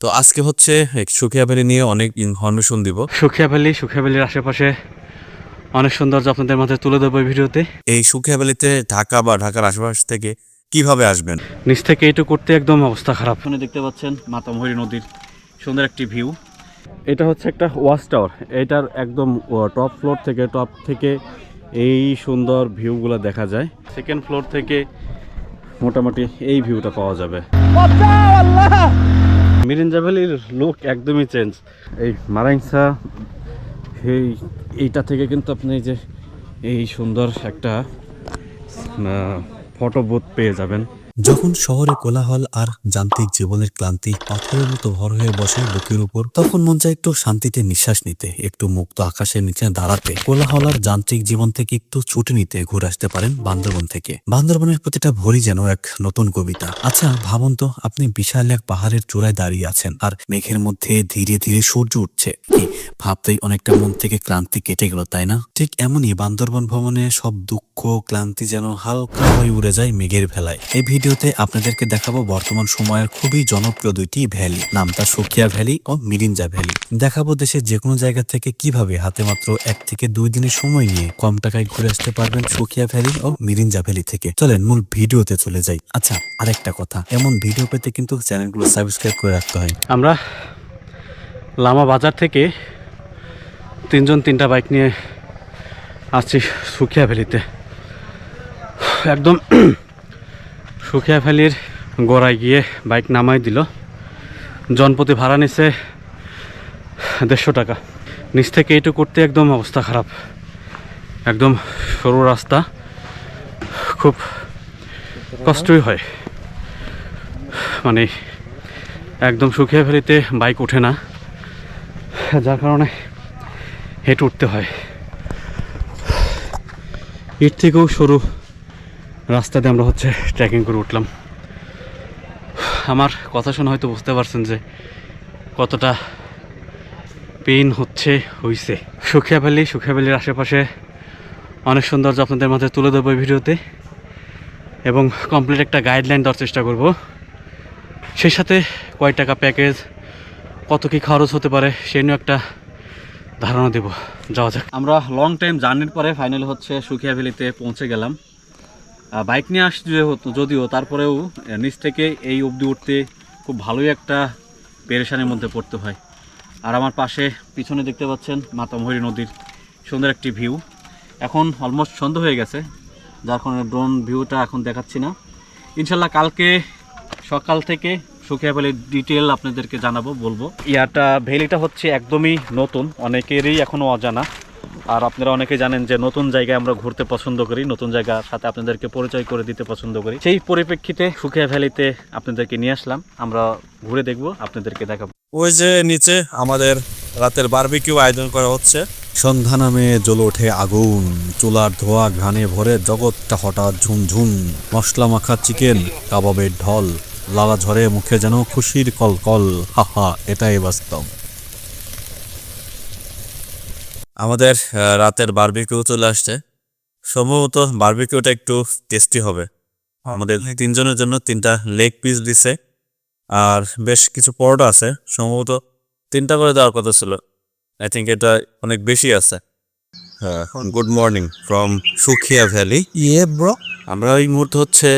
তো আজকে হচ্ছে সুখিয়া ভ্যালি নিয়ে অনেক ইনফরমেশন দিব। সুখিয়া ভ্যালি সুখিয়া ভ্যালির আশেপাশে অনেক সৌন্দর্য আপনাদের মাঝে তুলে দেবো এই ভিডিওতে। এই সুখিয়া ভ্যালিতে ঢাকা বা ঢাকার আশেপাশ থেকে কীভাবে আসবেন? নিচ থেকে এইটু করতে একদম অবস্থা খারাপ। এখানে দেখতে পাচ্ছেন মাতামহরি নদীর সুন্দর একটি ভিউ এটা হচ্ছে একটা ওয়াচ টাওয়ার এটার একদম টপ ফ্লোর থেকে টপ থেকে এই সুন্দর ভিউগুলো দেখা যায়। সেকেন্ড ফ্লোর থেকে মোটামুটি এই ভিউটা পাওয়া যাবে। মিরিঞ্জা ভ্যালির লুক একদমই চেঞ্জ এই মারাইংসা এই এইটা থেকে কিন্তু আপনি যে এই সুন্দর একটা ফটো বুথ পেয়ে যাবেন। যখন শহরে কোলাহল আর যান্ত্রিক জীবনের ক্লান্তি পাথরের মতো ভর হয়ে বসে বুকের উপর, তখন মন চায় একটু শান্তিতে নিঃশ্বাস নিতে, একটু মুক্ত আকাশের নিচে দাঁড়াতে। কোলাহল আর যান্ত্রিক জীবন থেকে একটু ছুটি নিতে ঘুরে আসতে পারেন বান্দরবন থেকে। বান্দরবনের প্রতিটা ভরি যেন এক নতুন কবিতা। আচ্ছা ভাবুন তো, আপনি বিশাল এক পাহাড়ের চূড়ায় দাঁড়িয়ে আছেন আর মেঘের মধ্যে ধীরে ধীরে সূর্য উঠছে। ভাবতেই অনেকটা মন থেকে ক্লান্তি কেটে গেল, তাই না? ঠিক এমনই বান্দরবন ভ্রমণে সব দুঃখ ক্লান্তি যেন হালকা হয়ে উড়ে যায় মেঘের ভেলায়। এই ভিডিওতে আপনাদেরকে দেখাবো বর্তমান সময়ের খুবই জনপ্রিয় দুইটি ভ্যালি। নামটা সুখিয়া ভ্যালি ও মিরিঞ্জা ভ্যালি। দেখাবো দেশের যে কোনো জায়গা থেকে কীভাবে হাতে মাত্র এক থেকে দুই দিনের সময় নিয়ে কম টাকায় ঘুরে আসতে পারবেন সুখিয়া ভ্যালি ও মিরিঞ্জা ভ্যালি থেকে। চলেন মূল ভিডিওতে চলে যাই। আচ্ছা আরেকটা কথা। এমন ভিডিও পেতে কিন্তু চ্যানেলগুলো সাবস্ক্রাইব করে রাখতে হয়। আমরা লামা বাজার থেকে তিনজন তিনটা বাইক নিয়ে আসছি সুখিয়া ভ্যালিতে। একদম সুখিয়া ভ্যালির গোড়ায় গিয়ে বাইক নামাই দিল। জনপ্রতি ভাড়া নিছে দেড়শো টাকা। নিচ থেকে এইটু করতে একদম অবস্থা খারাপ। একদম সরু রাস্তা। খুব কষ্টই হয়। মানে একদম শুকিয়ে ফেলিতে বাইক ওঠে না। যার কারণে হেঁটে উঠতে হয়। এর থেকেও সরু রাস্তাতে আমরা হচ্ছে ট্রেকিং করে উঠলাম। আমার কথা শুনে হয়তো বুঝতে পারছেন যে কতটা পেইন হচ্ছে, হইছে। সুখিয়া ভ্যালি, সুখিয়া ভ্যালির আশেপাশে অনেক সৌন্দর্য আপনাদের মাঝে তুলে দেবো ভিডিওতে এবং কমপ্লিট একটা গাইডলাইন দেওয়ার চেষ্টা করব। সেই সাথে কয় টাকা প্যাকেজ কত কি খরচ হতে পারে সেই নিয়ে একটা ধারণা দেব। যাওয়া যাক। আমরা লং টাইম জার্নির পরে ফাইনালি হচ্ছে সুখিয়া ভ্যালিতে পৌঁছে গেলাম। বাইক নিয়ে আসছি যেহেতু, যদিও তারপরেও নিচ থেকে এই অবধি উঠতে খুব ভালোই একটা পেরেশানির মধ্যে পড়তে হয়। আর আমার পাশে পিছনে দেখতে পাচ্ছেন মাতামহরি নদীর সুন্দর একটি ভিউ এখন অলমোস্ট সন্ধ্যা হয়ে গেছে, যার কারণে ড্রোন ভিউটা এখন দেখাচ্ছি না। ইনশাল্লাহ কালকে সকাল থেকে সুখিয়া ভ্যালির ডিটেল আপনাদেরকে জানাব, বলব। ইয়াটা ভ্যালিটা হচ্ছে একদমই নতুন, অনেকেরই এখনও অজানা। আর আপনারা অনেকে জানেন যে নতুন জায়গায় আমরা ঘুরতে পছন্দ করি, নতুন জায়গার সাথে আপনাদেরকে পরিচয় করে দিতে পছন্দ করি। সেই পরিপ্রেক্ষিতে সুখিয়া ভ্যালিতে আপনাদেরকে নিয়ে আসলাম। আমরা ঘুরে দেখব, আপনাদেরকে দেখাবো। ওই যে নিচে আমাদের রাতের বারবিকিউ আয়োজন করা হচ্ছে। সন্ধ্যা নামে জ্বলে ওঠে আগুন। চুলার ধোয়া ঘানে ভরে জগৎটা হঠাৎ ঝুমঝুম মশলা মাখা চিকেন, কাবাবের ঢল। লালা ঝরে মুখে যেন খুশির কলকল। হাহা, এটাই বাস্তব। আমাদের রাতের বারবিকিউ চলে আসছে। সম্ভবত বারবিকিউটা একটু টেস্টি হবে। আমাদের তিনজনের জন্য তিনটা লেগ পিস দিছে। আর বেশ কিছু পরোটা আছে। সম্ভবত তিনটা করে দেওয়ার কথা ছিল। আই থিঙ্ক এটা অনেক বেশি আছে। হ্যাঁ good morning from Sukhiya valley yeah bro আমরা এই মুহূর্তে হচ্ছে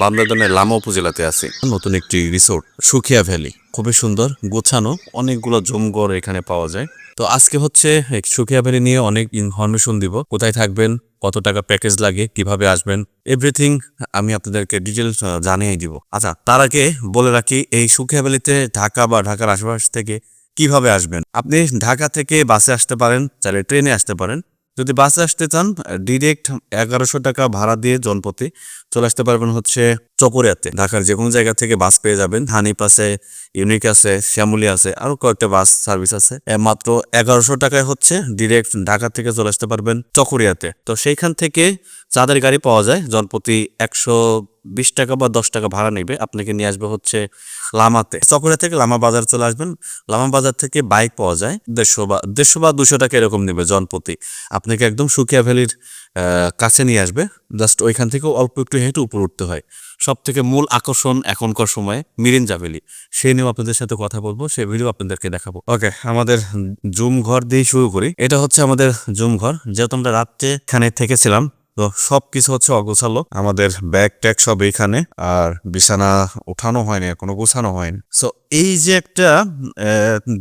বান্দরবানের লামা উপজেলাতে আছি। নতুন একটি রিসোর্ট সুখিয়া ভ্যালি খুবই সুন্দর, গোছানো, অনেকগুলো জমঘর এখানে পাওয়া যায়। তো আজকে হচ্ছে সুখিয়া ভ্যালি নিয়ে অনেক ইনফরমেশন দিব। কোথায় থাকবেন, কত টাকা প্যাকেজ লাগে, কীভাবে আসবেন এভরিথিং আমি আপনাদেরকে ডিটেলস জানিয়ে দিব। আচ্ছা তার আগে বলে রাখি, এই সুখিয়া ভ্যালিতে ঢাকা বা ঢাকার আশেপাশ থেকে কীভাবে আসবেন? আপনি ঢাকা থেকে বাসে আসতে পারেন, চাইলে ট্রেনে আসতে পারেন। যদি বাসে আসতে চান ডিরেক্ট এগারোশো টাকা ভাড়া দিয়ে জনপথে চলে আসতে পারবেন হচ্ছে চকরিয়াতে। ঢাকার যে কোনো জায়গা থেকে বাস পেয়ে যাবেন। হানিপ আছে, ইউনিক আছে, শ্যামলি আছে আরও কয়েকটা বাস সার্ভিস আছে। মাত্র এগারোশো টাকায় হচ্ছে ডিরেক্ট ঢাকা থেকে চলে আসতে পারবেন চকরিয়াতে। তো সেইখান থেকে চাঁদের গাড়ি পাওয়া যায়। জনপতি একশো বিশ টাকা বা দশ টাকা ভাড়া নেবে, আপনাকে নিয়ে আসবে হচ্ছে লামাতে। চকরা থেকে লামা বাজার চলে আসবেন। লামা বাজার থেকে বাইক পাওয়া যায় দেড়শো বা দেড়শো বা দুশো টাকা এরকম নেবে জনপ্রতি আপনাকে একদম সুকিয়া ভ্যালির কাছে নিয়ে আসবে। জাস্ট ওইখান থেকে অল্প একটু হেঁটে উপরে উঠতে হয়। সব থেকে মূল আকর্ষণ এখনকার সময়ে মিরিঞ্জা ভ্যালি। সেই নিয়েও আপনাদের সাথে কথা বলব সেই ভিডিও আপনাদেরকে দেখাবো। ওকে, আমাদের জুম ঘর দিয়ে শুরু করি। এটা হচ্ছে আমাদের জুম ঘর। যেহেতু আমরা রাত্রে এখানে থেকেছিলাম তো সব কিছু হচ্ছে অগোছালো। আমাদের ব্যাগ ট্যাগ সব এখানে আর বিছানা ওঠানো হয়নি, এখনও গোছানো হয়নি। সো এই যে একটা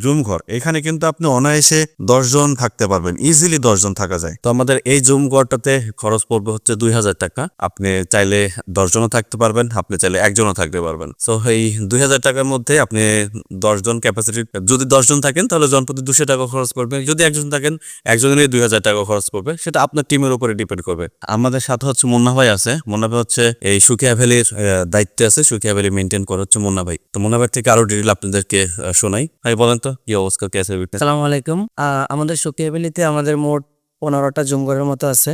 জুম ঘর, এখানে কিন্তু আপনি অনায়াসে দশজন থাকতে পারবেন ইজিলি দশজন থাকা যায়। তো আমাদের এই জুম ঘরটাতে খরচ পড়বে হচ্ছে দুই হাজার টাকা। আপনি চাইলে দশজনও থাকতে পারবেন, আপনি চাইলে একজনও থাকতে পারবেন। সো এই দুই হাজার টাকার মধ্যে আপনি দশজন ক্যাপাসিটি যদি দশজন থাকেন, তাহলে জনপ্রতি দুশো টাকা খরচ পড়বে। যদি একজন থাকেন একজনের দুই হাজার টাকা খরচ পড়বে। সেটা আপনার টিমের উপরে ডিপেন্ড করবে। আমাদের সাথে হচ্ছে মুন্না ভাই আছে। মুন্না ভাই হচ্ছে এই সুখিয়া ভ্যালির দায়িত্বে আছে। সুখিয়া ভ্যালি মেনটেন করে হচ্ছে মুন্না ভাই। তো মুন্না ভাই থেকে আরও ডিটেল আপনাদেরকে শোনাই। ভাই বলেন তো কি অবস্থা কেসে আসসালামু আলাইকুম। আহ, আমাদের সুকিয়াবিলিতে আমাদের মোট পনেরোটা জুমঘরের মতো আছে।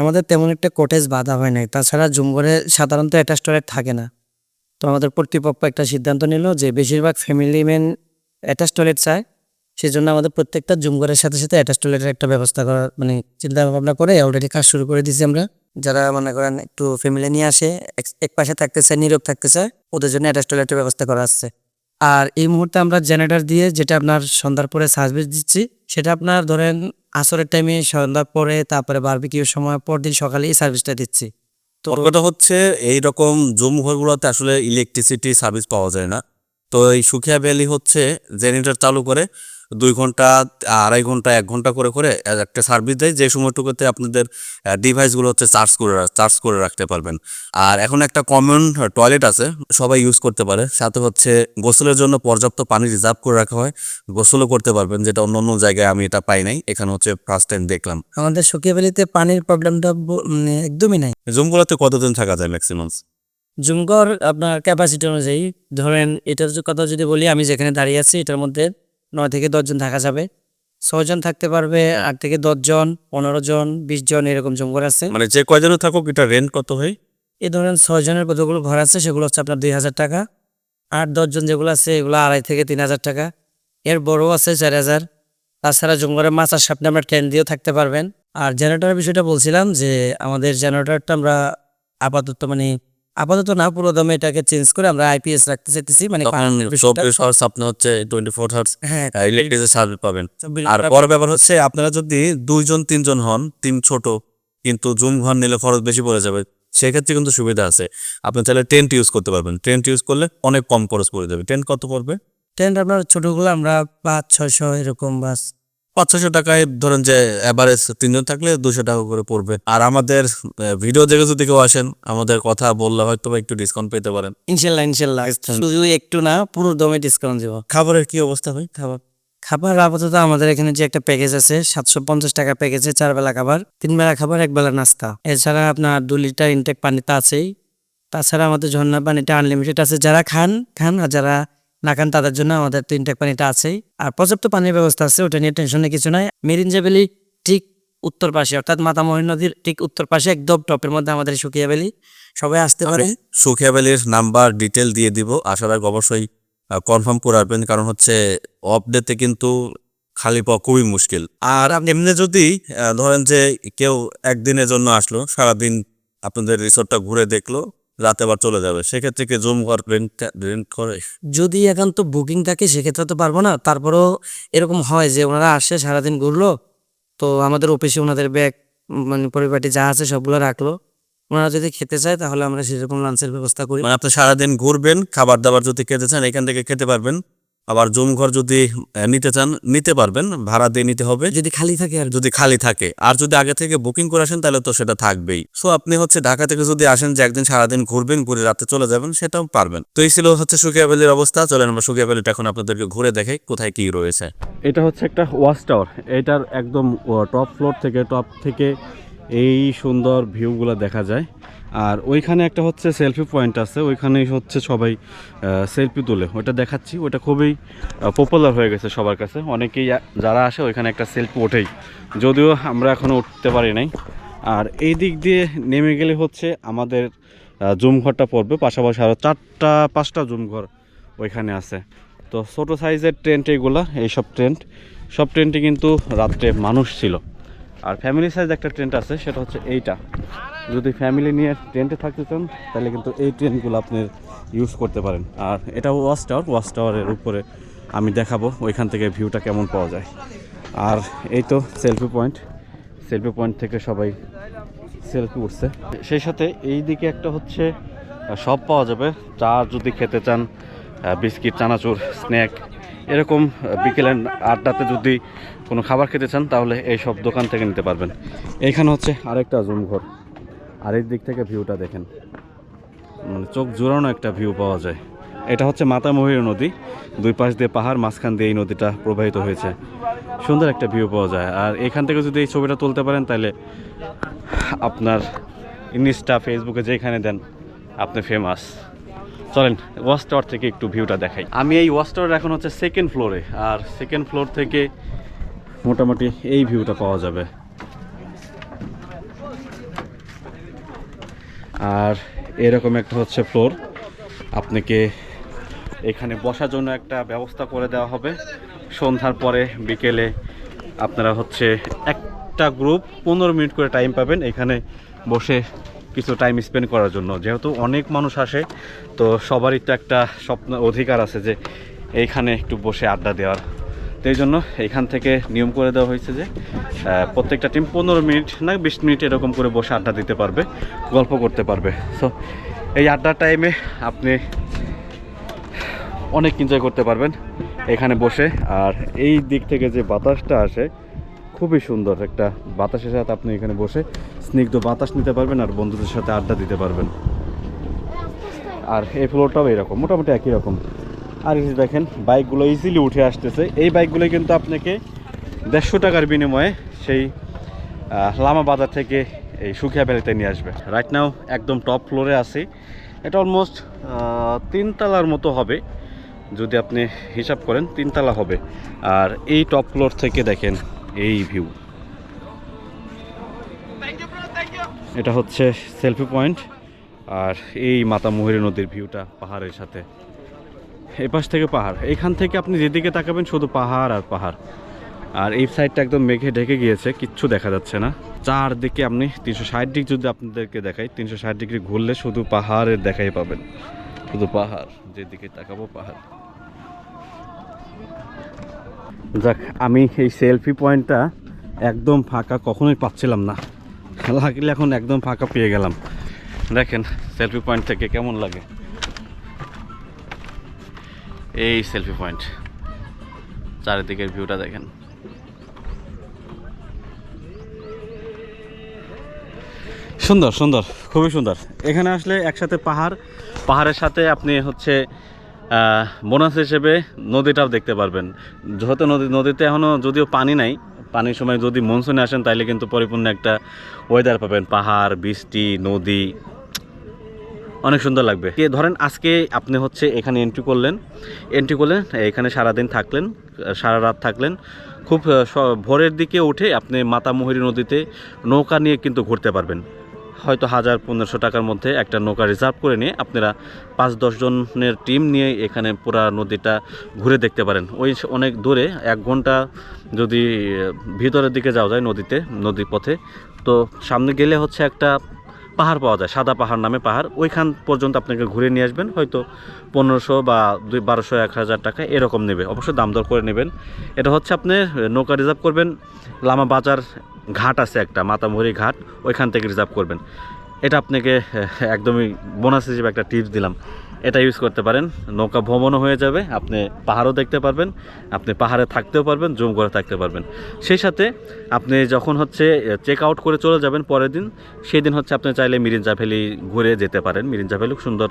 আমাদের তেমন একটা কোটেজ বাঁধা হয় নাই। তাছাড়া জুমঘরে সাধারণত অ্যাটাচ টয়লেট থাকে না। তো আমাদের কর্তৃপক্ষ একটা সিদ্ধান্ত নিল যে বেশিরভাগ ফ্যামিলি মেন অ্যাটাচ টয়লেট চায়। সেই জন্য আমাদের প্রত্যেকটা জুমঘরের সাথে সাথে অ্যাটাচ টয়লেটের একটা ব্যবস্থা করার মানে চিন্তা ভাবনা করে অলরেডি কাজ শুরু করে দিয়েছি আমরা। যারা মনে করেন একটু ফ্যামিলি নিয়ে আসে এক পাশে থাকতে চায় নীরব থাকতে চায় ওদের জন্য অ্যাটাচ টয়লেটের ব্যবস্থা করা আছে। আর এই মুহূর্তে আমরা জেনারেটার দিয়ে যেটা আপনার সন্ধ্যার পরে সার্ভিস দিচ্ছি, সেটা আপনার ধরেন আসরের টাইমে সন্ধ্যার পরে, তারপরে বারবিকিউর সময়, পরদিন সকালে এই সার্ভিসটা দিচ্ছি। তো কথা হচ্ছে এই রকম জুম ঘরগুলোতে আসলে ইলেকট্রিসিটি সার্ভিস পাওয়া যায় না। তো এই সুখিয়া ভ্যালি হচ্ছে জেনারেটর চালু করে দুই ঘণ্টা আড়াই ঘণ্টা এক ঘণ্টা করে করে একটা সার্ভিস দেয়। যে সময়টুকুতে আপনাদের ডিভাইসগুলো হচ্ছে চার্জ করে চার্জ করে রাখতে পারবেন। আর এখন একটা কমন টয়লেট আছে সবাই ইউজ করতে পারে। সাথে হচ্ছে গোসলের জন্য পর্যাপ্ত পানি রিজার্ভ করে রাখা হয়। গোসলও করতে পারবেন যেটা অন্য অন্য জায়গায় আমি এটা পাই নাই। এখানে হচ্ছে ফার্স্ট টাইম দেখলাম। আমাদের সুকিয়াবেলিতে পানির প্রবলেমটা একদমই নাই। জুমগুলোতে কতদিন থাকা যায় ম্যাক্সিমাম জুমঘর আপনার ক্যাপাসিটি অনুযায়ী। ধরেন এটার কথা যদি বলি আমি যেখানে দাঁড়িয়ে আছি এটার মধ্যে নয় থেকে দশজন থাকা যাবে। ছয়জন থাকতে পারবে আট থেকে দশজন পনেরো জন বিশ জন এরকম জুমঘর আছে। মানে যে কয়জনে থাকুক এটা রেন্ট কত হয়? এই ধরেন ছয়জনের কতগুলো ঘর আছে সেগুলো হচ্ছে আপনার দুই হাজার টাকা। আট দশজন যেগুলো আছে এগুলো আড়াই থেকে তিন হাজার টাকা। এর বড়ও আছে চার হাজার। তাছাড়া জঙ্গলের মাছ আর সামনে আমরা ট্রেন দিয়েও থাকতে পারবেন। আর জেনারেটরের বিষয়টা বলছিলাম যে আমাদের জেনারেটরটা আমরা আপাতত মানে আপাতত না পুরো দমে এটাকে চেঞ্জ করে আমরা আইপিএস রাখতে চাইতেছি মানে চব্বিশ আওয়ার্স আপনি হচ্ছে টোয়েন্টি ফোর আওয়ার্স হ্যাঁ ইলেকট্রিসিটি সার্ভিস পাবেন। আর বড় ব্যাপার হচ্ছে আপনারা যদি দুইজন তিনজন হন টিম ছোট কিন্তু জুম ঘর নিলে খরচ বেশি পড়ে যাবে সেক্ষেত্রে কিন্তু সুবিধা আছে। আপনি চাইলে টেন্ট ইউজ করতে পারবেন। টেন্ট ইউজ করলে অনেক কম খরচ পড়ে যাবে। টেন্ট কত পড়বে? টেন্ট আপনার ছোটগুলো আমরা পাঁচ ছয়শো এরকম বাস পাঁচ ছশো টাকায় ধরেন যে অ্যাভারেজ তিনজন থাকলে দুশো টাকা করে পড়বে। আর আমাদের ভিডিও দেখে যদি কেউ আসেন আমাদের কথা বললে হয়তো একটু ডিসকাউন্ট পেতে পারেন। ইনশাল্লাহ ইনশাল্লাহ। শুধু একটু না পুরো দমে ডিসকাউন্ট দেবো। খাবারের কি অবস্থা ভাই? খাবার? খাবার আপাতত আমাদের এখানে যে একটা প্যাকেজ আছে সাতশো পঞ্চাশ টাকা প্যাকেজে চার বেলা খাবার তিন বেলা খাবার এক বেলা নাস্তা। এছাড়া আপনার দু লিটার ইনটেক পানি তো আছেই। তাছাড়া আমাদের ঝর্ণা পানিটা আনলিমিটেড আছে। যারা খান খান আর যারা না খান তাদের জন্য আমাদের তো ইনটেক পানিটা আছেই। আর পর্যাপ্ত পানির ব্যবস্থা আছে ওটা নিয়ে টেনশনের কিছু নাই। মেরিনজা ভ্যালি ঠিক উত্তর পাশে অর্থাৎ মাতামহি নদীর ঠিক উত্তর পাশে একদম টপের মধ্যে আমাদের সুকিয়া ভ্যালি। সবাই আসতে পারে। সুখিয়া ভ্যালির নাম্বার ডিটেল দিয়ে দিব। আসার আগে অবশ্যই কনফার্ম করে রাখবেন কারণ হচ্ছে অফ ডেতে কিন্তু খালি পাওয়া খুবই মুশকিল। আর আপনি এমনি যদি ধরেন যে কেউ একদিনের জন্য আসলো সারাদিন আপনাদের রিসোর্টটা ঘুরে দেখল রাতে আবার চলে যাবে। সেক্ষেত্রে কি জুম ঘর রেন্ট রেন্ট করে? যদি একান্ত বুকিং থাকে সেক্ষেত্রে তো পারব না। তারপরেও এরকম হয় যে ওনারা আসে সারাদিন ঘুরলো তো আমাদের অফিসে ওনাদের ব্যাগ মানে পরিপাটি যা আছে সবগুলো রাখল। ওনারা যদি খেতে চায় তাহলে আমরা সেরকম লাঞ্চের ব্যবস্থা করি। মানে আপনি সারাদিন ঘুরবেন খাবার দাবার যদি খেতে চান এখান থেকে খেতে পারবেন। আবার জুম ঘর যদি আহ, নিতে চান নিতে পারবেন ভাড়া দিয়ে নিতে হবে। যদি খালি থাকে আর? যদি খালি থাকে। আর যদি আগে থেকে বুকিং করে আসেন তাহলে তো সেটা থাকবেই। সো আপনি হচ্ছে ঢাকা থেকে যদি আসেন যে একদিন সারাদিন ঘুরবেন ঘুরে রাতে চলে যাবেন সেটাও পারবেন। তো এই ছিল হচ্ছে সুকিয়া ভ্যালির অবস্থা। চলেন আমরা সুকিয়া ভ্যালিটা এখন আপনাদেরকে ঘুরে দেখাই কোথায় কি রয়েছে। এটা হচ্ছে একটা ওয়াচ টাওয়ার। এটার একদম টপ ফ্লোর থেকে টপ থেকে এই সুন্দর ভিউগুলো দেখা যায়। আর ওইখানে একটা হচ্ছে সেলফি পয়েন্ট আছে, ওইখানেই হচ্ছে সবাই সেলফি তোলে। ওটা দেখাচ্ছি ওটা খুবই পপুলার হয়ে গেছে সবার কাছে। অনেকেই যারা আসে ওইখানে একটা সেলফি ওঠেই। যদিও আমরা এখনও উঠতে পারি নাই। আর এই দিক দিয়ে নেমে গেলে হচ্ছে আমাদের জুম ঘরটা পড়বে। পাশাপাশি আরও চারটা, পাঁচটা জুম ঘর ওইখানে আছে। তো ছোটো সাইজের টেন্ট এইগুলা এইসব টেন্ট সব টেন্টে কিন্তু রাত্রে মানুষ ছিল। আর ফ্যামিলি সাইজ একটা টেন্ট আছে, সেটা হচ্ছে এইটা। যদি ফ্যামিলি নিয়ে টেন্টে থাকতে চান তাহলে কিন্তু এই টেন্টগুলো আপনি ইউজ করতে পারেন। আর এটা ওয়াচ টাওয়ার ওয়াচ টাওয়ারের উপরে আমি দেখাবো ওইখান থেকে ভিউটা কেমন পাওয়া যায়। আর এই তো সেলফি পয়েন্ট সেলফি পয়েন্ট থেকে সবাই সেলফি উঠছে। সেই সাথে এই দিকে একটা হচ্ছে সব পাওয়া যাবে। চা যদি খেতে চান বিস্কিট চানাচুর স্ন্যাক এরকম আহ, বিকেলের আড্ডাতে যদি কোনো খাবার খেতে চান তাহলে এই সব দোকান থেকে নিতে পারবেন। এইখানে হচ্ছে আরেকটা জুম ঘর। আরেক দিক থেকে ভিউটা দেখেন। মানে চোখ জোড়ানো একটা ভিউ পাওয়া যায়। এটা হচ্ছে মাতামহির নদী। দুই পাশ দিয়ে পাহাড়, মাঝখান দিয়ে এই নদীটা প্রবাহিত হয়েছে। সুন্দর একটা ভিউ পাওয়া যায়। আর এখান থেকে যদি এই ছবিটা তুলতে পারেন, তাহলে আপনার ইনস্টা, ফেসবুকে যেখানে দেন, আপনি ফেমাস চলেন ওয়াচ টাওয়ার থেকে একটু ভিউটা দেখাই। আমি এই ওয়াচ টাওয়ার এখন হচ্ছে সেকেন্ড ফ্লোরে আর সেকেন্ড ফ্লোর থেকে মোটামুটি এই ভিউটা পাওয়া যাবে। আর এরকম একটা হচ্ছে ফ্লোর। আপনাকে এখানে বসার জন্য একটা ব্যবস্থা করে দেওয়া হবে। সন্ধ্যার পরে বিকেলে আপনারা হচ্ছে একটা গ্রুপ পনেরো মিনিট করে টাইম পাবেন এখানে বসে কিছু টাইম স্পেন্ড করার জন্য। যেহেতু অনেক মানুষ আসে, তো সবারই তো একটা স্বপ্ন অধিকার আছে যে এইখানে একটু বসে আড্ডা দেওয়ার তো এই জন্য এখান থেকে নিয়ম করে দেওয়া হয়েছে যে প্রত্যেকটা টিম পনেরো মিনিট না বিশ মিনিট এরকম করে বসে আড্ডা দিতে পারবে, গল্প করতে পারবে। সো এই আড্ডার টাইমে আপনি অনেক এনজয় করতে পারবেন এখানে বসে। আর এই দিক থেকে যে বাতাসটা আসে, খুবই সুন্দর একটা বাতাসের সাথে আপনি এখানে বসে স্নিগ্ধ বাতাস নিতে পারবেন আর বন্ধুদের সাথে আড্ডা দিতে পারবেন। আর এই ফ্লোরটাও এরকম মোটামুটি একই রকম। আর কিছু দেখেন বাইকগুলো ইজিলি উঠে আসতেছে। এই বাইকগুলো কিন্তু আপনাকে দেড়শো টাকার বিনিময়ে সেই লামা বাজার থেকে এই সুখিয়া ভ্যালিতে নিয়ে আসবে। রাইট নাও একদম টপ ফ্লোরে আছি। এটা অলমোস্ট তিনতলার মতো হবে। যদি আপনি হিসাব করেন, তিনতলা হবে। আর এই টপ ফ্লোর থেকে দেখেন এই ভিউ এটা হচ্ছে সেলফি পয়েন্ট আর এই মাতামুহুরী নদীর ভিউটা পাহাড়ের সাথে। এই পাশ থেকে পাহাড়। এখান থেকে আপনি যেদিকে তাকাবেন শুধু পাহাড় আর পাহাড়। আর এই সাইডটা একদম মেঘে ঢেকে গিয়েছে, কিচ্ছু দেখা যাচ্ছে না। চারদিকে আপনি তিনশো ষাট ডিগ্রি যদি আপনাদেরকে দেখাই, তিনশো ষাট ডিগ্রি ঘুরলে শুধু পাহাড়ের দেখাই পাবেন। শুধু পাহাড়, যেদিকে তাকাবো পাহাড়। যাক, আমি এই সেলফি পয়েন্টটা একদম ফাঁকা কখনোই পাচ্ছিলাম না। লাগলে এখন একদম ফাঁকা পেয়ে গেলাম। দেখেন সেলফি পয়েন্ট থেকে কেমন লাগে। এই সেলফি পয়েন্ট চারিদিকের ভিউটা দেখেন। সুন্দর সুন্দর, খুবই সুন্দর। এখানে আসলে একসাথে পাহাড়, পাহাড়ের সাথে আপনি হচ্ছে বোনাস হিসেবে নদীটাও দেখতে পারবেন। যেহেতু নদী, নদীতে এখনও যদিও পানি নাই, পানির সময় যদি মনসুনে আসেন তাইলে কিন্তু পরিপূর্ণ একটা ওয়েদার পাবেন। পাহাড়, বৃষ্টি, নদী অনেক সুন্দর লাগবে। কে ধরেন আজকে আপনি হচ্ছে এখানে এন্ট্রি করলেন এন্ট্রি করলেন, এখানে সারাদিন থাকলেন, সারা রাত থাকলেন, খুব ভোরের দিকে উঠে আপনি মাতামুহুরী নদীতে নৌকা নিয়ে কিন্তু ঘুরতে পারবেন। হয়তো হাজার পনেরোশো টাকার মধ্যে একটা নৌকা রিজার্ভ করে নিয়ে আপনারা পাঁচ জনের টিম নিয়ে এখানে পুরা নদীটা ঘুরে দেখতে পারেন। ওই অনেক দূরে এক ঘণ্টা যদি ভিতরের দিকে যাওয়া যায় নদীতে নদীর পথে তো সামনে গেলে হচ্ছে একটা পাহাড় পাওয়া যায়, সাদা পাহাড় নামে পাহাড়। ওইখান পর্যন্ত আপনাকে ঘুরে নিয়ে আসবেন, হয়তো পনেরোশো বা দুই, বারোশো, এক হাজার টাকা এরকম নেবে। অবশ্যই দাম দর করে নেবেন। এটা হচ্ছে আপনি নৌকা রিজার্ভ করবেন, লামা বাজার ঘাট আছে একটা, মাতামুহুরি ঘাট, ওইখান থেকে রিজার্ভ করবেন। এটা আপনাকে একদমই বোনাস হিসেবে একটা টিপস দিলাম। এটা ইউজ করতে পারেন। নৌকা ভ্রমণও হয়ে যাবে, আপনি পাহাড়ও দেখতে পারবেন, আপনি পাহাড়ে থাকতেও পারবেন, জুম করে থাকতে পারবেন। সেই সাথে আপনি যখন হচ্ছে চেক আউট করে চলে যাবেন পরের দিন সেই দিন হচ্ছে আপনি চাইলে মিরিঞ্জা ভ্যালি ঘুরে যেতে পারেন। মিরিঞ্জা ভ্যালি সুন্দর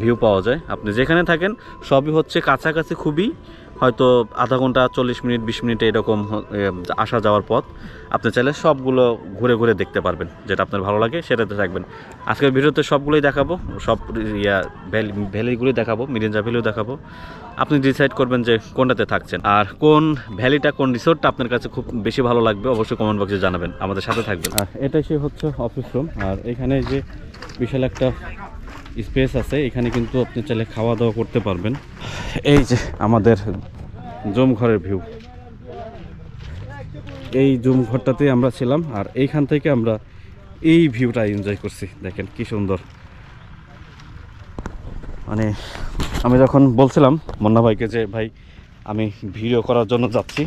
ভিউ পাওয়া যায়। আপনি যেখানে থাকেন, সবই হচ্ছে কাছাকাছি খুবই হয়তো আধা ঘণ্টা, চল্লিশ মিনিট, বিশ মিনিট এরকম আসা যাওয়ার পথ। আপনি চাইলে সবগুলো ঘুরে ঘুরে দেখতে পারবেন, যেটা আপনার ভালো লাগে সেটাতে থাকবেন। আজকের ভিডিওতে সবগুলোই দেখাবো, সব ইয়া, ভ্যালি, ভ্যালিগুলোই দেখাবো, মিরিঞ্জা ভ্যালিও দেখাবো। আপনি ডিসাইড করবেন যে কোনটাতে থাকছেন, আর কোন ভ্যালিটা, কোন রিসোর্টটা আপনার কাছে খুব বেশি ভালো লাগবে অবশ্যই কমেন্ট বক্সে জানাবেন, আমাদের সাথে থাকবেন। এটাই সে হচ্ছে অফিস রুম, আর এখানে যে বিশাল একটা স্পেস আছে এখানে কিন্তু আপনি চাইলে খাওয়া দাওয়া করতে পারবেন। এই যে আমাদের জম ঘরের ভিউ। এই জুম ঘরটাতে আমরা ছিলাম আর এইখান থেকে আমরা এই ভিউটা এনজয় করছি। দেখেন কি সুন্দর। মানে আমি যখন বলছিলাম মন্না ভাইকে যে ভাই আমি ভিডিও করার জন্য যাচ্ছি।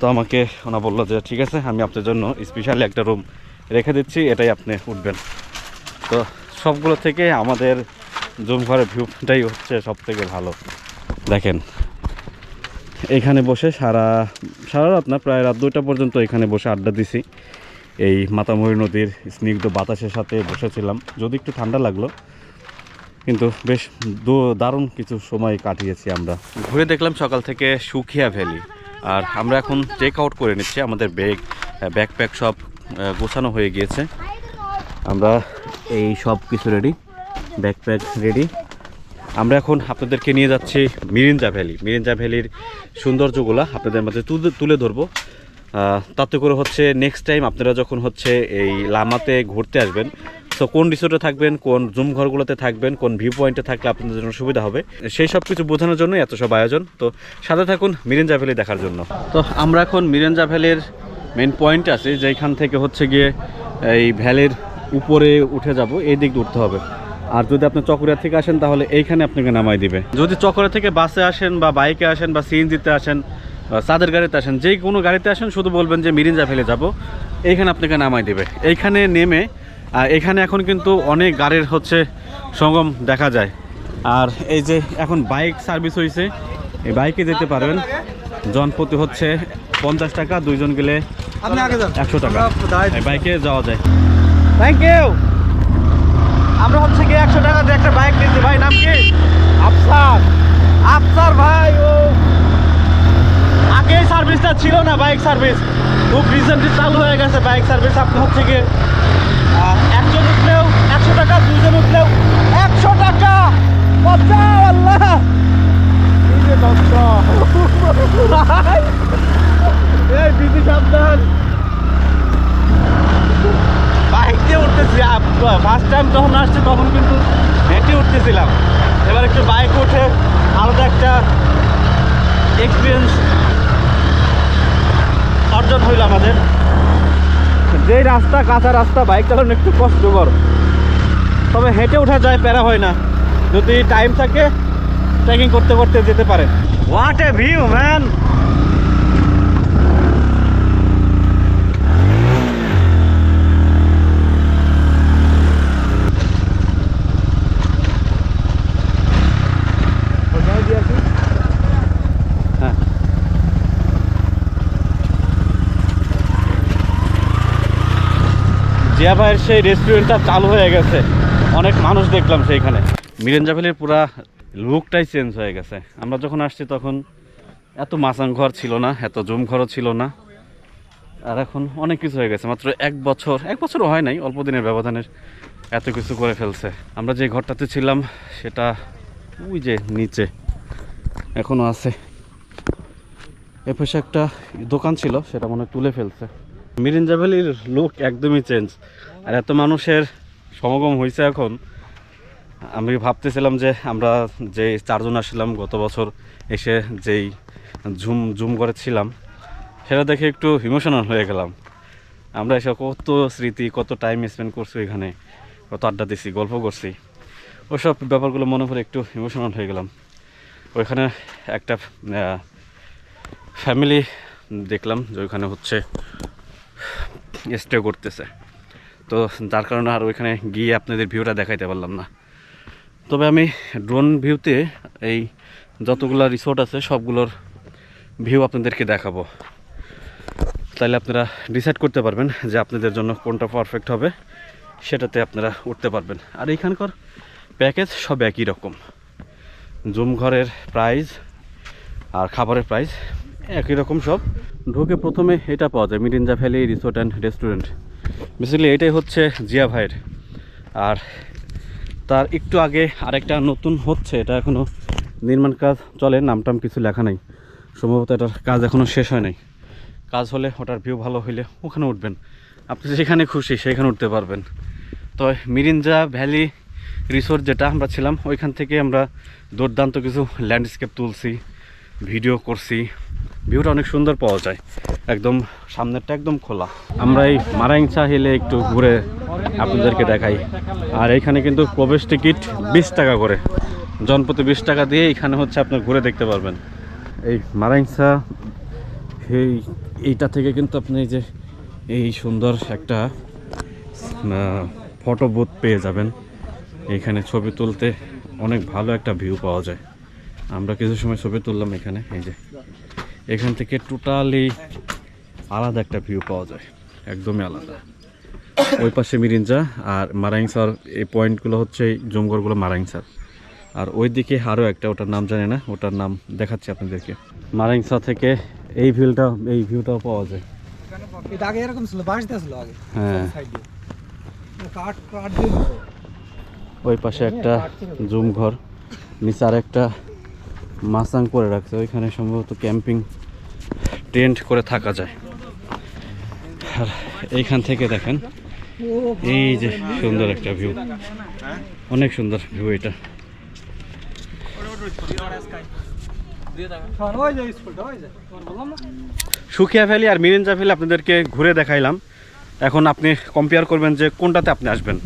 তো আমাকে ওনা বলল যে ঠিক আছে আমি আপনার জন্য স্পেশালি একটা রুম রেখে দিচ্ছি এটাই আপনি উঠবেন। তো সবগুলো থেকে আমাদের জুম ঘরের ভিউটাই হচ্ছে সব থেকে ভালো। দেখেন এইখানে বসে সারা সারা রাত না, প্রায় রাত দুইটা পর্যন্ত এখানে বসে আড্ডা দিছি। এই মাতামুহুরী নদীর স্নিগ্ধ বাতাসের সাথে বসেছিলাম। যদি একটু ঠান্ডা লাগল, কিন্তু বেশ দারুণ কিছু সময় কাটিয়েছি আমরা। ঘুরে দেখলাম সকাল থেকে সুখিয়া ভ্যালি। আর আমরা এখন চেক আউট করে নিচ্ছি, আমাদের ব্যাগ ব্যাকপ্যাক সব গোছানো হয়ে গিয়েছে। আমরা এই সব কিছু রেডি ব্যাকপ্যাক রেডি আমরা এখন আপনাদেরকে নিয়ে যাচ্ছি মিরিঞ্জা ভ্যালি। মিরিঞ্জা ভ্যালির সৌন্দর্যগুলো আপনাদের মাঝে তুলে ধরবো। তাতে করে হচ্ছে নেক্সট টাইম আপনারা যখন হচ্ছে এই লামাতে ঘুরতে আসবেন তো কোন রিসোর্টে থাকবেন, কোন জুম ঘরগুলোতে থাকবেন, কোন ভিউ পয়েন্টে থাকলে আপনাদের জন্য সুবিধা হবে, সেই সব কিছু বোঝানোর জন্য এত সব আয়োজন। তো সাথে থাকুন মিরেঞ্জা ভ্যালি দেখার জন্য। তো আমরা এখন মিরেঞ্জা ভ্যালির মেন পয়েন্ট আছে যেখান থেকে হচ্ছে গিয়ে এই ভ্যালির উপরে উঠে যাব এই দিক উঠতে হবে। আর যদি আপনি চকরিয়া থেকে আসেন তাহলে এইখানে আপনাকে নামাই দিবে। যদি চকরিয়া থেকে বাসে আসেন বা বাইকে আসেন বা সিএনজিতে আসেন বা চাঁদের গাড়িতে আসেন যে কোনো গাড়িতে আসেন শুধু বলবেন যে মিরিঞ্জা ফেলে যাব এইখানে আপনাকে নামাই দেবে। এইখানে নেমে আর এখানে এখন কিন্তু অনেক গাড়ির হচ্ছে সঙ্গম দেখা যায়। আর এই যে এখন বাইক সার্ভিস হয়েছে এই বাইকে যেতে পারবেন। জনপ্রতি হচ্ছে পঞ্চাশ টাকা দুইজন গেলে একশো টাকা। বাইকে যাওয়া যায়। থ্যাংক ইউ আমরা হচ্ছে কি একশো টাকা দিয়ে একটা বাইক নিচ্ছি ভাই নাম কি? আফসার। আফসার ভাই ও। আগে সার্ভিসটা ছিল না বাইক সার্ভিস খুব রিসেন্টলি চালু হয়ে গেছে বাইক সার্ভিস আপনি হচ্ছে কি একজন উঠলেও একশো টাকা দুজন উঠলেও একশো টাকা। বাঁচাও আল্লাহ। এই। ভাই, সাবধান। দিয়ে উঠতেছি। ফার্স্ট টাইম যখন আসছি তখন কিন্তু হেঁটে উঠতেছিলাম। এবার একটু বাইক উঠে আলাদা একটা এক্সপিরিয়েন্স অর্জন হইল আমাদের। যে রাস্তা কাঁচা রাস্তা বাইক চালানো একটু কষ্টকর। তবে হেঁটে ওঠা যায়, প্যারা হয় না। যদি টাইম থাকে ট্রেকিং করতে করতে যেতে পারে হোয়াট এ ভিউ ম্যান হ্যাঁ জিয়া ভাইয়ের সেই রেস্টুরেন্টটা চালু হয়ে গেছে। অনেক মানুষ দেখলাম সেইখানে। মিরেঞ্জা ভ্যালির পুরা লুকটাই চেঞ্জ হয়ে গেছে। আমরা যখন আসছি তখন এত মাসাং ঘর ছিল না, এত জুম ঘরও ছিল না। আর এখন অনেক কিছু হয়ে গেছে। মাত্র এক বছর, এক বছরও হয় নাই, অল্প দিনের ব্যবধানের এত কিছু করে ফেলছে। আমরা যে ঘরটাতে ছিলাম, সেটা ওই যে নিচে এখনও আছে। এ পাশে একটা দোকান ছিল, সেটা মনে তুলে ফেলছে। মিরিঞ্জা ভ্যালির লুক একদমই চেঞ্জ আর এত মানুষের সমাগম হয়েছে এখন, আমি ভাবতেছিলাম যে আমরা যে চারজন আসছিলাম, গত বছর এসে যেই ঝুম ঝুম করে ছিলাম, সেটা দেখে একটু ইমোশনাল হয়ে গেলাম। আমরা এসে কত স্মৃতি, কত টাইম স্পেন্ড করছি এখানে কত আড্ডা দিছি, গল্প করছি, ওসব ব্যাপারগুলো মনে করে একটু ইমোশনাল হয়ে গেলাম। ওইখানে একটা ফ্যামিলি দেখলাম যে ওইখানে হচ্ছে স্টে করতেছে। তো যার কারণে আর ওইখানে গিয়ে আপনাদের ভিউটা দেখাইতে পারলাম না। তবে আমি ড্রোন ভিউতে এই যতগুলো রিসোর্ট আছে, সবগুলোর ভিউ আপনাদেরকে দেখাবো। তাহলে আপনারা ডিসাইড করতে পারবেন যে আপনাদের জন্য কোনটা পারফেক্ট হবে, সেটাতে আপনারা উঠতে পারবেন। আর এইখানকার প্যাকেজ সব একই রকম। জুম ঘরের প্রাইস আর খাবারের প্রাইস একই রকম সব। ঢুকে প্রথমে এটা পাওয়া যায়, Mirinja valley resort and restaurant. Basically এটাই হচ্ছে জিয়া ভাইয়ের। আর তার একটু আগে আরেকটা নতুন হচ্ছে, এটা এখনও নির্মাণ কাজ চলে, নামটাম কিছু লেখা নাই। সম্ভবত এটার কাজ এখনও শেষ হয় নাই। কাজ হলে ওটার ভিউ ভালো হইলে ওখানে উঠবেন। আপনি যেখানে খুশি সেখানে উঠতে পারবেন। তো মিরিঞ্জা ভ্যালি রিসোর্ট যেটা আমরা ছিলাম, ওইখান থেকে আমরা দুর্দান্ত কিছু ল্যান্ডস্কেপ তুলছি, ভিডিও করছি। ভিউটা অনেক সুন্দর পাওয়া যায়। একদম সামনেরটা একদম খোলা। আমরা এই মারাইংসা হিলে একটু ঘুরে আপনাদেরকে দেখাই। আর এইখানে কিন্তু প্রবেশ টিকিট বিশ টাকা করে। জনপ্রতি বিশ টাকা দিয়ে এখানে হচ্ছে আপনার ঘুরে দেখতে পারবেন। এই মারাইংসা এই এইটা থেকে কিন্তু আপনি যে এই সুন্দর একটা ফটো বুথ পেয়ে যাবেন। এখানে ছবি তুলতে অনেক ভালো একটা ভিউ পাওয়া যায়। আমরা কিছু সময় ছবি তুললাম এখানে, এই যে। এখান থেকে টোটালি আলাদা একটা ভিউ পাওয়া যায়। একদমই আলাদা। ওই পাশে মিরিঞ্জা আর মারাইংসার এই পয়েন্টগুলো হচ্ছে এই জমগড়গুলো মারাইংসার আর ওই দিকে আরও একটা ওটার নাম জানি না ওটার নাম দেখাচ্ছি আপনাদেরকে। মারাইংসা থেকে এই ভিউটা এই ভিউটাও পাওয়া যায়। এটা আগে এরকম ছিল বাঁশ ছিল আগে। হ্যাঁ। কাঠ কাঠ ওই পাশে একটা জুম ঘর নিচে আর একটা মাসাং করে রাখছে। ওইখানে সম্ভবত ক্যাম্পিং টেন্ট করে থাকা যায়। আর এইখান থেকে দেখেন, এই যে সুন্দর একটা ভিউ অনেক সুন্দর ভিউ এটা। সুখিয়া ভ্যালি আর মিরিঞ্জা ভ্যালি আপনাদেরকে ঘুরে দেখাইলাম। এখন আপনি কম্পেয়ার করবেন যে কোনটাতে আপনি আসবেন।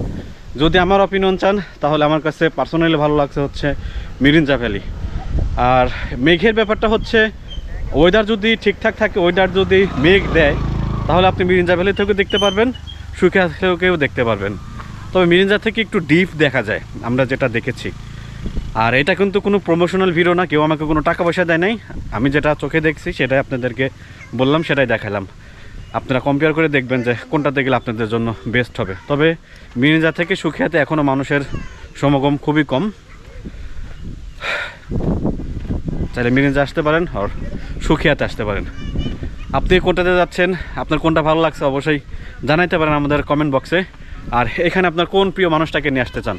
যদি আমার অপিনিয়ন চান, তাহলে আমার কাছে পার্সোনালি ভালো লাগছে হচ্ছে মিরিঞ্জা ভ্যালি। আর মেঘের ব্যাপারটা হচ্ছে ওয়েদার যদি ঠিকঠাক থাকে ওয়েদার যদি মেঘ দেয়, তাহলে আপনি মিরিঞ্জা ভ্যালি থেকেও দেখতে পারবেন সুখিয়া থেকেও দেখতে পারবেন। তবে মিরিঞ্জা থেকে একটু ডিপ দেখা যায়, আমরা যেটা দেখেছি। আর এটা কিন্তু কোনো প্রমোশনাল ভিডিও না, কেউ আমাকে কোনো টাকা পয়সা দেয় নাই। আমি যেটা চোখে দেখছি, সেটাই আপনাদেরকে বললাম, সেটাই দেখালাম। আপনারা কম্পেয়ার করে দেখবেন যে কোনটা দেখলে আপনাদের জন্য বেস্ট হবে। তবে মির্জা থেকে সুখিয়াতে এখনও মানুষের সমাগম খুবই কম। চাইলে মিরিঞ্জা আসতে পারেন আর সুখিয়াতে আসতে পারেন। আপনি কোনটাতে যাচ্ছেন আপনার কোনটা ভালো লাগছে অবশ্যই জানাইতে পারেন আমাদের কমেন্ট বক্সে আর এখানে আপনার কোন প্রিয় মানুষটাকে নিয়ে আসতে চান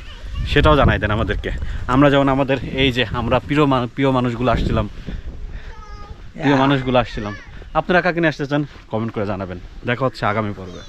সেটাও জানাই দেন আমাদেরকে। আমরা যেমন আমাদের এই যে আমরা প্রিয় প্রিয় মানুষগুলো আসছিলাম। প্রিয় মানুষগুলো আসছিলাম। আপনারা কাকে নিয়ে আসতে চান কমেন্ট করে জানাবেন। দেখা হচ্ছে আগামী পর্বে।